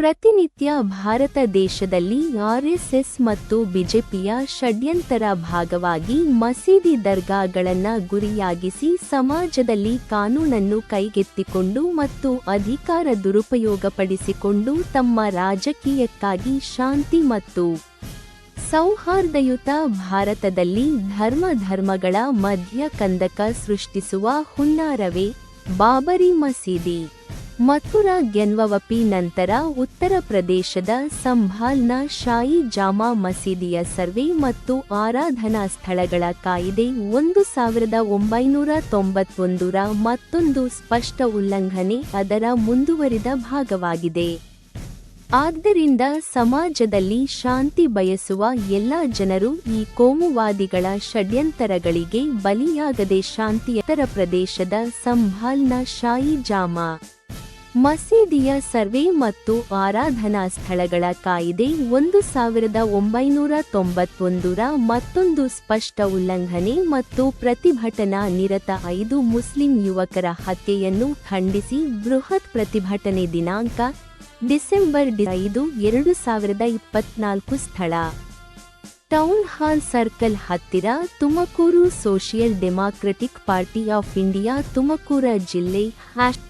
ಪ್ರತಿನಿತ್ಯ ಭಾರತ ದೇಶದಲ್ಲಿ ಆರ್ಎಸ್ಎಸ್ ಮತ್ತು ಬಿಜೆಪಿಯ ಷಡ್ಯಂತರ ಭಾಗವಾಗಿ ಮಸೀದಿ ದರ್ಗಾಗಳನ್ನ ಗುರಿಯಾಗಿಸಿ ಸಮಾಜದಲ್ಲಿ ಕಾನೂನನ್ನು ಕೈಗೆತ್ತಿಕೊಂಡು ಮತ್ತು ಅಧಿಕಾರ ದುರುಪಯೋಗಪಡಿಸಿಕೊಂಡು ತಮ್ಮ ರಾಜಕೀಯಕ್ಕಾಗಿ ಶಾಂತಿ ಮತ್ತು ಸೌಹಾರ್ದಯುತ ಭಾರತದಲ್ಲಿ ಧರ್ಮ ಧರ್ಮಗಳ ಮಧ್ಯ ಕಂದಕ ಸೃಷ್ಟಿಸುವ ಹುನ್ನಾರವೇ ಬಾಬರಿ ಮಸೀದಿ. ಮಥುರಾ ಗೆನ್ವವಪಿ ನಂತರ ಉತ್ತರ ಪ್ರದೇಶದ ಸಂಭಾಲ್ನ ಶಾಯಿ ಜಾಮಾ ಮಸೀದಿಯ ಸರ್ವೆ ಮತ್ತು ಆರಾಧನಾ ಸ್ಥಳಗಳ ಕಾಯಿದೆ ಒಂದು ಸಾವಿರದ ಒಂಬೈನೂರ ತೊಂಬತ್ತೊಂದರ ಮತ್ತೊಂದು ಸ್ಪಷ್ಟ ಉಲ್ಲಂಘನೆ ಅದರ ಮುಂದುವರಿದ ಭಾಗವಾಗಿದೆ. ಆದ್ದರಿಂದ ಸಮಾಜದಲ್ಲಿ ಶಾಂತಿ ಬಯಸುವ ಎಲ್ಲ ಜನರು ಈ ಕೋಮುವಾದಿಗಳ ಷಡ್ಯಂತರಗಳಿಗೆ ಬಲಿಯಾಗದೆ ಶಾಂತಿಯತರ ಪ್ರದೇಶದ ಸಂಭಾಲ್ನ ಶಾಯಿ ಜಾಮಾ ಮಸೀದಿಯ ಸರ್ವೆ ಮತ್ತು ಆರಾಧನಾ ಸ್ಥಳಗಳ ಕಾಯಿದೆ ಒಂದು ಸಾವಿರದ ಒಂಬೈನೂರ ತೊಂಬತ್ತೊಂದರ ಮತ್ತೊಂದು ಸ್ಪಷ್ಟ ಉಲ್ಲಂಘನೆ ಮತ್ತು ಪ್ರತಿಭಟನಾ ನಿರತ ಐದು ಮುಸ್ಲಿಂ ಯುವಕರ ಹತ್ಯೆಯನ್ನು ಖಂಡಿಸಿ ಬೃಹತ್ ಪ್ರತಿಭಟನೆ ದಿನಾಂಕ ಡಿಸೆಂಬರ್ ಐದು, ಎರಡು ಸಾವಿರದ ಇಪ್ಪತ್ನಾಲ್ಕು ಸ್ಥಳ. ಟೌನ್ ಹಾಲ್ ಸರ್ಕಲ್ ಹತ್ತಿರ Tumakuru social democratic party of India ತುಮಕೂರ ಜಿಲ್ಲೆ ಹ್ಯಾಶ್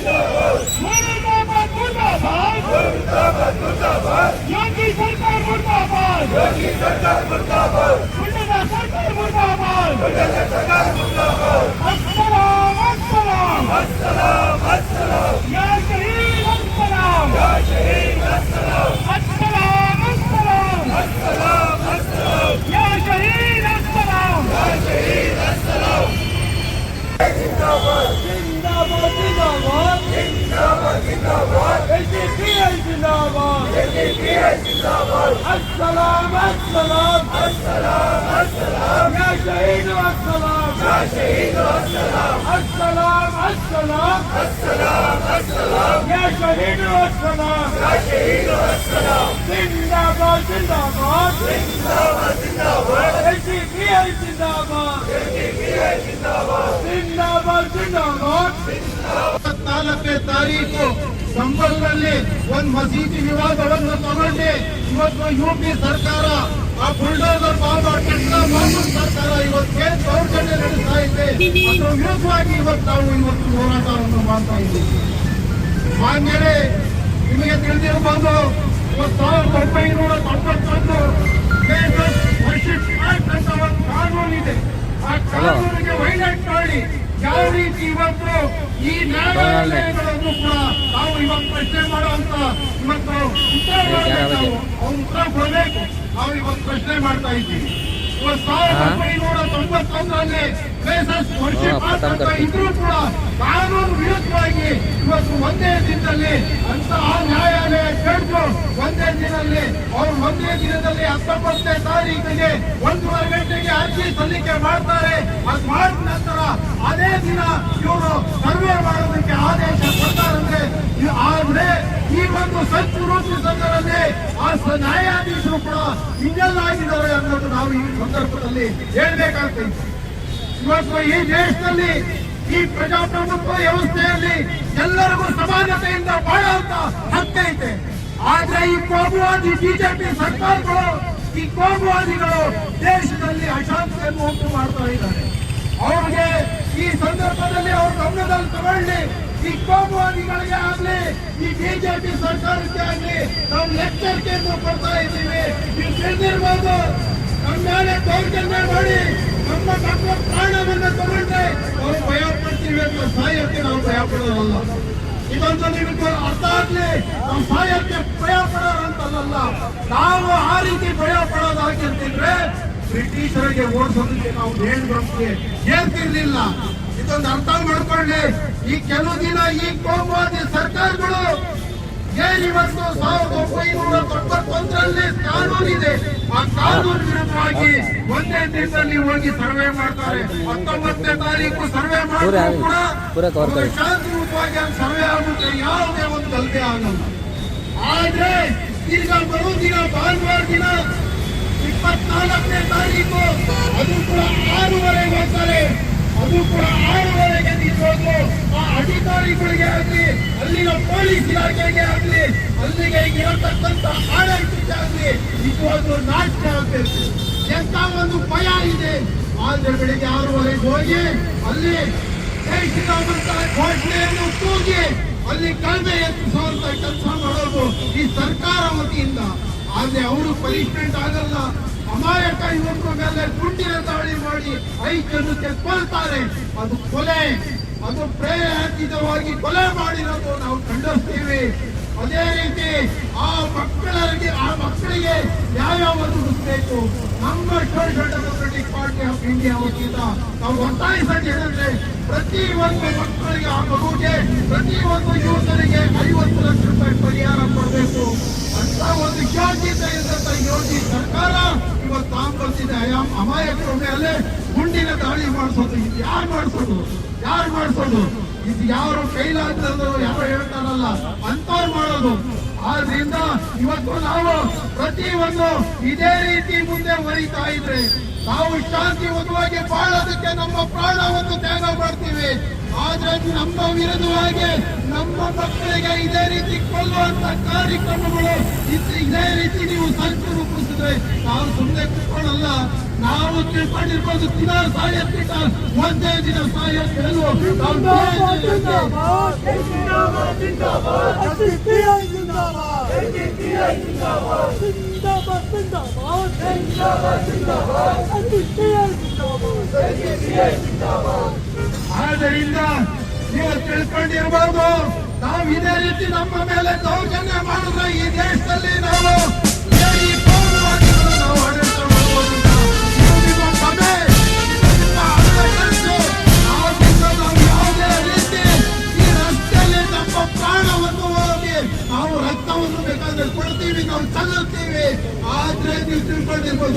السلام السلام السلام السلام يا شهيد والسلام يا شهيد والسلام السلام السلام السلام السلام يا شهيد والسلام يا شهيد والسلام जिंदाबाद जिंदाबाद जिंदाबाद जिंदाबाद एसडीपीआई जिंदाबाद एसडीपीआई जिंदाबाद जिंदाबाद जिंदाबाद ನಾಲ್ಕನೇ ತಾರೀಕು ಸಂಬಲ್ನಲ್ಲಿ ಒಂದು ಮಸೀದಿ ವಿವಾದವನ್ನು ತಗೊಂಡು ಇವತ್ತು ಯು ಪಿ ಸರ್ಕಾರ ಆ ಬುಲ್ಡೋಸರ್ ಬಾಬಾ ಕೃಷ್ಣ ಬಾಬು ಸರ್ಕಾರ ಇವತ್ತು ಏನ್ ದೌರ್ಜನ್ಯ ನಡೆಸ್ತಾ ಇದೆ ಅದ್ರ ವಿರುದ್ಧವಾಗಿ ಇವತ್ತು ನಾವು ಇವತ್ತು ಹೋರಾಟವನ್ನು ಮಾಡ್ತಾ ಇದ್ದೀವಿ ಮಾನ್ಯರೇ ನಿಮಗೆ ತಿಳಿದಿರಬಹುದು ಇವತ್ತು ಸಾವಿರದ ಒಂಬೈನೂರ ತೊಂಬತ್ತೊಂದು ಅಂತ ಒಂದು ಕಾನೂನು ಇದೆ ಆ ಕಾನೂನಿಗೆ ವೈಲೇಟ್ ಮಾಡಿ ಯಾವ ರೀತಿ ಇವತ್ತು ಈ ನ್ಯಾಯಾಲಯಗಳನ್ನು ಕೂಡ ನಾವು ಇವತ್ತು ಪ್ರಶ್ನೆ ಮಾಡುವಂತ ಇವತ್ತು ಉತ್ತರ ಮಾಡಬೇಕು ನಾವು ಅವ್ರು ಉತ್ತರ ಕೊಡಬೇಕು ನಾವು ಇವತ್ತು ಪ್ರಶ್ನೆ ಮಾಡ್ತಾ ಇದ್ದೀವಿ ಇವತ್ತು ಸಾವಿರದ ಒಂಬೈನೂರ ತೊಂಬತ್ತೊಂದರಲ್ಲಿ ಅಂತ ಇದ್ರೂ ಕೂಡ ಕಾನೂನು ವಿರುದ್ಧವಾಗಿ ಇವತ್ತು ಒಂದೇ ದಿನದಲ್ಲಿ ಅಂತಹ ನ್ಯಾಯಾಲಯ ಕೇಳಿದ್ರು ಒಂದೇ ದಿನದಲ್ಲಿ ಅವರು ಒಂದೇ ದಿನದಲ್ಲಿ ಹತ್ತೊಂಬತ್ತನೇ ತಾರೀಕಿಗೆ ಒಂದೂವರೆ ಗಂಟೆಗೆ ಅರ್ಜಿ ಸಲ್ಲಿಕೆ ಮಾಡ್ತಾರೆ. ಅದು ಮಾಡಿದ ನಂತರ ಅದೇ ದಿನ ಇವರು ಸರ್ವೆ ಮಾಡೋದಕ್ಕೆ ಆದೇಶ ಕೊಡ್ತಾರಂದ್ರೆ ಆದ್ರೆ ಈ ಒಂದು ಸಂಚು ರೂಪಿಸೋದರಲ್ಲಿ ಆ ನ್ಯಾಯಾಧೀಶರು ಕೂಡ ಹಿಂಗಲ್ಲಾಗಿದ್ದಾರೆ ಅನ್ನೋದು ನಾವು ಈ ಸಂದರ್ಭದಲ್ಲಿ ಹೇಳ್ಬೇಕಾಗ್ತದೆ. ಇವತ್ತು ಈ ದೇಶದಲ್ಲಿ, ಈ ಪ್ರಜಾಪ್ರಭುತ್ವ ವ್ಯವಸ್ಥೆಯಲ್ಲಿ ಎಲ್ಲರಿಗೂ ಸಮಾನತೆಯಿಂದ ಬಾಳುವಂತ ಹಕ್ಕೈತೆ ಆದ್ರೆ ಈ ಕೋಮುವಾದಿ ಬಿಜೆಪಿ ಸರ್ಕಾರಗಳು, ಈ ಕೋಮುವಾದಿಗಳು ದೇಶದಲ್ಲಿ ಅಶಾಂತಿಯನ್ನು ಉಂಟು ಮಾಡ್ತಾ ಇದ್ದಾರೆ. ಅವ್ರಿಗೆ ಈ ಸಂದರ್ಭದಲ್ಲಿ ಅವ್ರ ಗಮನದಲ್ಲಿ ತಗೊಳ್ಳಿ, ಈ ಕೋಮುವಾದಿಗಳಿಗೆ ಆಗ್ಲಿ, ಈ ಬಿಜೆಪಿ ಸರ್ಕಾರಕ್ಕೆ ಆಗ್ಲಿ, ನಾವು ಎಚ್ಚರಿಕೆಯನ್ನು ಕೊಡ್ತಾ ಇದ್ದೀವಿ. ನೀವು ತಿಳಿದಿರ್ಬೋದು. ನಮ್ಮ ಮೇಲೆ ದೌರ್ಜನ್ಯ ಮಾಡಿ. ನಮ್ಮ ಮಕ್ಕಳ ಪ್ರಾಣವನ್ನ ತಗೊಂಡ್ರೆ ಅವ್ರು ಭಯ ಪಡ್ತೀವಿ ಅಂತ ಸಾಯಕ್ಕೆ ನಾವು ಭಯ ಪಡೋದಲ್ಲ ಇದೊಂದು ನಿಮಗೆ ಅರ್ಥ ಆಗ್ಲಿ ನಾವು ಸಾಯಕ್ಕೆ ಭಯ ಪಡೋರಂತಲ್ಲ ನಾವು ಆ ರೀತಿ ಭಯ ಪಡೋದಾಗಿರ್ತಿದ್ರೆ ಬ್ರಿಟಿಷರಿಗೆ ಓಡಿಸೋದಕ್ಕೆ ನಾವು ನೇಣುಗಳಿಗೆ ಹೇಳ್ತಿರ್ಲಿಲ್ಲ. ಇದೊಂದು ಅರ್ಥ ಮಾಡ್ಕೊಳ್ಳಿ. ಈ ಕೆಲವು ದಿನ ಈ ಕೋಮುವಾದಿ ಸರ್ಕಾರಗಳು ಏನಿವತ್ತು ಸಾವಿರದ ಒಂಬೈನೂರ ತೊಂಬತ್ತೊಂದರಲ್ಲಿ ಕಾನೂನಿದೆ ಆ ಕಾನೂನು ವಿರುದ್ಧವಾಗಿ ಒಂದೇ ದಿನದಲ್ಲಿ ಹೋಗಿ ಸರ್ವೆ ಮಾಡ್ತಾರೆ. ಹತ್ತೊಂಬತ್ತನೇ ತಾರೀಕು ಸರ್ವೆ ಮಾಡಿದ್ರು ಕೂಡ. ಶಾಂತಿಯುತವಾಗಿ ಅಲ್ಲಿ ಸರ್ವೆ ಆಗುತ್ತೆ. ಯಾವುದೇ ಒಂದು ಕಲ್ಪೆ ಆಗಲ್ಲ. ಆದ್ರೆ ಈಗ ಬರುದಿನ ಭಾನುವಾರ ದಿನ ಇಪ್ಪತ್ನಾಲ್ಕನೇ ತಾರೀಕು ಅದು ಕೂಡ ಆರೂವರೆಗೆ ಹೋಗ್ತಾರೆ ಅದು ಕೂಡ ಆರೂವರೆಗೆ ನಿಲ್ಲೋದು ಆ ಅಧಿಕಾರಿಗಳಿಗೆ ಆಗಲಿ ಅಲ್ಲಿನ ಪೊಲೀಸ್ ಇಲಾಖೆಗೆ ಆಗಲಿ ಅಲ್ಲಿಗೆ ಇರತಕ್ಕಂತ ಆಡಳಿತಕ್ಕೆ ಆಗಲಿ ಇದು ಒಂದು ನಾಟ್ಯ ಆಗ್ತೈತೆ ಎಂತ ಒಂದು ಭಯ ಇದೆ ಆದ್ರೆ ಬೆಳಿಗ್ಗೆ ಆರೂವರೆಗೆ ಹೋಗಿ ಅಲ್ಲಿ ಘೋಷಣೆಯನ್ನು ಕೂಗಿ ಅಲ್ಲಿ ಕಡಿಮೆ ಎತ್ತಿಸುವಂತ ಕೆಲಸ ಮಾಡೋದು ಈ ಸರ್ಕಾರ ವತಿಯಿಂದ, ಆದ್ರೆ ಅವರು ಪನಿಷ್ಮೆಂಟ್ ಆಗಲ್ಲ. ಅಮಾಯಕ ಯುವಕರ ಮೇಲೆ ಗುಂಡಿನ ದಾಳಿ ಮಾಡಿ ಐದು ಜನಕ್ಕೆ ಕೊಲ್ತಾರೆ. ಅದು ಕೊಲೆ. ಅದು ಪ್ರೇರೇಪಿತವಾಗಿ ಕೊಲೆ ಮಾಡಿರೋದು ನಾವು ಖಂಡಿಸ್ತೀವಿ ಅದೇ ರೀತಿ ಆ ಮಕ್ಕಳಿಗೆ ಆ ಮಕ್ಕಳಿಗೆ ಯಾವ್ಯಾವ ಒದಗಿಸ್ಬೇಕು ನಮ್ಮ ಡೆಮೊಕ್ರೆಟಿಕ್ ಪಾರ್ಟಿ ಆಫ್ ಇಂಡಿಯಾ ವತಿಯಿಂದ ನಾವು ಒತ್ತಾಯಿಸೋದು ಹೇಳಿದ್ರೆ ಪ್ರತಿ ಒಂದು ಮಕ್ಕಳಿಗೆ ಆ ಮಗುಗೆ, ಪ್ರತಿ ಒಂದು ಯುವಕರಿಗೆ ಐವತ್ತು ಲಕ್ಷ ರೂಪಾಯಿ ಪರಿಹಾರ ಕೊಡಬೇಕು. ಅಂತ ಒಂದು ಶಾಂತಿ ಇದ್ದಂತ ಸರ್ಕಾರ ತಾಂಬರ್ತಿದೆ ಅಮಾಯಕರ ಮೇಲೆ ಗುಂಡಿನ ದಾಳಿ ಮಾಡಿಸೋದು. ಇದು ಯಾರು ಮಾಡಿಸೋದು? ಯಾರು ಮಾಡಿಸೋದು? ಇದು ಯಾರು ಕೈಲಾಗ್ತದೋ ಯಾರು ಹೇಳ್ತಾರಲ್ಲ ಅಂತವ್ರು ಮಾಡೋದು. ಆದ್ರಿಂದ ಇವತ್ತು ನಾವು ಪ್ರತಿಯೊಂದು ಇದೇ ರೀತಿ ಮುಂದೆ ಹೊರಿತಾ ಇದ್ರೆ ನಾವು ಶಾಂತಿಯುತವಾಗಿ ಬಾಳೋದಕ್ಕೆ ನಮ್ಮ ಪ್ರಾಣವನ್ನು ತ್ಯಾಗ ಮಾಡ್ತೀವಿ. ಆದ್ರೆ ನಮ್ಮ ವಿರುದ್ಧವಾಗಿ ನಮ್ಮ ಮಕ್ಕಳಿಗೆ ಇದೇ ರೀತಿ ಕೊಲ್ಲುವಂತ ಕಾರ್ಯಕ್ರಮಗಳು ಇದೇ ರೀತಿ ನೀವು ಸಂಚು ರೂಪಿಸಿದ್ರೆ ನಾವು ಸುಮ್ಮನೆ ಕೂತ್ಕೊಳ್ಳಲ್ಲ. ನಾವು ತಿಳ್ಕೊಂಡಿರ್ಬೋದು ದಿನ ಸಾಯತ್ತಿದ್ದ ಒಂದೇ ದಿನ ದೇಶದಲ್ಲಿ ಆದ್ದರಿಂದ ನೀವು ತಿಳ್ಕೊಂಡಿರ್ಬೋದು ನಾವು ಇದೇ ರೀತಿ ನಮ್ಮ ಮೇಲೆ ದೌರ್ಜನ್ಯ ಮಾಡಿದ್ರೆ ಈ ದೇಶದಲ್ಲಿ ನಾವು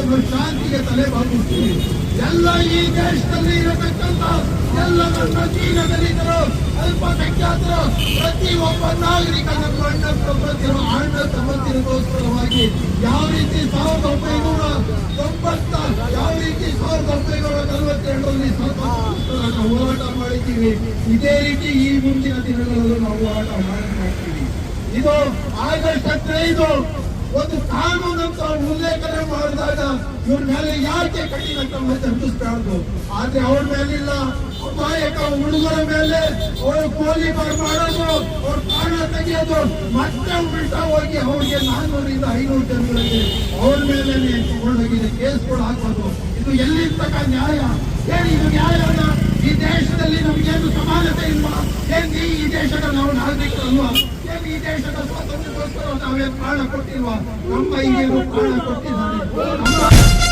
ನಾವು ಶಾಂತಿಗೆ ತಲೆ ಬಾಗುತ್ತೀವಿ ಎಲ್ಲ ಈ ದೇಶದಲ್ಲಿ ಇರತಕ್ಕಂಥ ಎಲ್ಲ ನನ್ನ ಚೀನ ದಲಿತರು ಅಲ್ಪಸಂಖ್ಯಾತರು ನಾಗರಿಕ ನಮ್ಮ ಅಣ್ಣ ತಮ್ಮಂದಿರು, ಅಣ್ಣ ತಮ್ಮಂದಿರಿಗೋಸ್ಕರವಾಗಿ ಯಾವ ರೀತಿ ಸಾವಿರದ ಒಂಬೈನೂರ ತೊಂಬತ್ತ, ಯಾವ ರೀತಿ ಸಾವಿರದ ಒಂಬೈನೂರ ನಲವತ್ತೆರಡರಲ್ಲಿ ಸ್ವಲ್ಪ ನಾವು ಹೋರಾಟ ಮಾಡಿದ್ದೀವಿ, ಇದೇ ರೀತಿ ಈ ಮುಂದಿನ ದಿನಗಳಲ್ಲೂ ನಾವು ಹೋರಾಟ ಮಾಡಿ ಮಾಡ್ತೀವಿ ಇದು ಆಗಸ್ಟ್ ಹದಿನೈದು ಒಂದು ಕಾನೂನು ಅಂತ ಉಲ್ಲೇಖನೆ ಮಾಡಿದಾಗ ಇವ್ರ ಮೇಲೆ ಯಾಕೆ ಕಠಿಣ ಕ್ರಮ ಜರುಗಿಸಬಾರ್ದು? ಆದ್ರೆ ಅವ್ರ ಮೇಲಿಲ್ಲ. ಅಮಾಯಕ ಹುಡುಗರ ಮೇಲೆ ಅವರು ಕೋಲಿ ಮಾಡೋದು, ಅವ್ರ ಪ್ರಾಣ ತೆಗೆಯೋದು, ಮತ್ತೆ ಉಲ್ಟಾ ಹೋಗಿ ಅವ್ರಿಗೆ ನಾನ್ನೂರಿಂದ ಐನೂರು ಜನಗಳಿಗೆ ಅವ್ರ ಮೇಲೆ ತಗೊಂಡೋಗಿದೆ ಕೇಸ್ಗಳು ಹಾಕೋದು. ಇದು ಎಲ್ಲಿ ತಕ್ಕ ನ್ಯಾಯ? ಹೇಳಿ ಇದು ನ್ಯಾಯನ ಈ ದೇಶದಲ್ಲಿ ನಮಗೇನು ಸಮಾನತೆ ಇಲ್ವಾ? ಏನ್ ಈ ದೇಶದ ನಾವು ನಾಗರಿಕರಲ್ವಾ? ಏನ್ ಈ ದೇಶದ ಸ್ವಾತಂತ್ರ್ಯಕ್ಕೋಸ್ಕರ ನಾವೇನು ಪ್ರಾಣ ಕೊಟ್ಟಿಲ್ವಾ ನಮ್ಮ ಹೀಗೆ ಪ್ರಾಣ ಕೊಟ್ಟಿದ್ದಾರೆ.